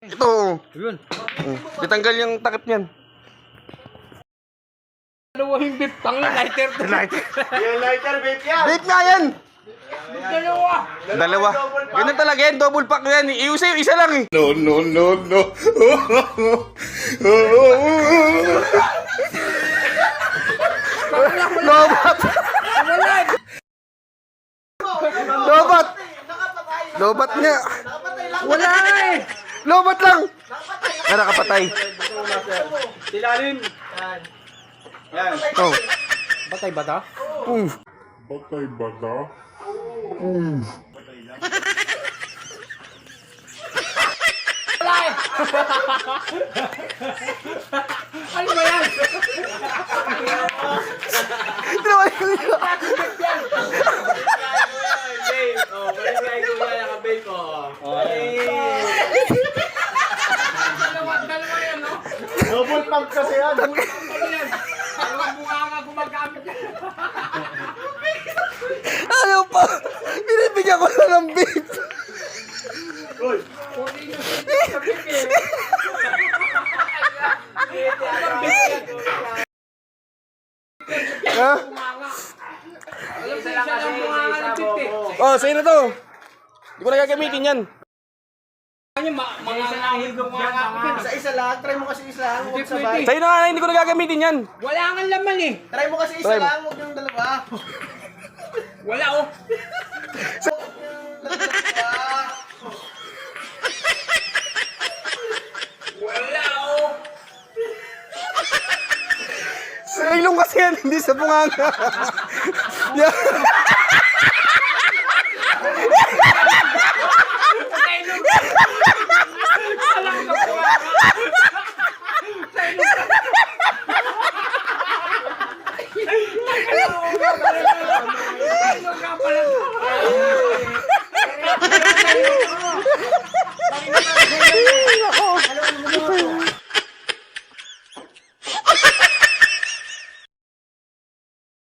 Ito. Yun. Oh. Ditanggal yung takip niyan. Dalawa yung beef pang lighter to. Lighter. Yung lighter, vape yan. Vape nga yan. Dalawa. Dalawa. Ganun talaga yan. Double pack yan. Iusa yung isa lang eh. No, no, no, no. Lobat. Lobat. Lobat nga. Wala eh. Lobat lang. Ah, nakapatay. Silalim. Yan. Oh. Batay ba ta? Mm. Patay ba na? Ano ba yan? Dalawa, dalawa yan, no? Double pump kasi yan. Ano yan? Dalawang bunga nga gumagamit yan. Ayaw pa. Binibigyan ko na ng sa bibig. Ha? Oh, sa'yo na to. Hindi ko na gagamitin yan. Kanya, ma- mga nahigop bunganga. Sa isa lang, try mo kasi isa lang, huwag sabay. Sa'yo na nga, hindi ko na gagamitin yan. Wala nga laman eh. Try mo kasi isa Try mo. lang, huwag yung dalawa. Wala oh. Wala oh. Sa ilong kasi yan, hindi sa bunganga. Yan. Ano ka pala?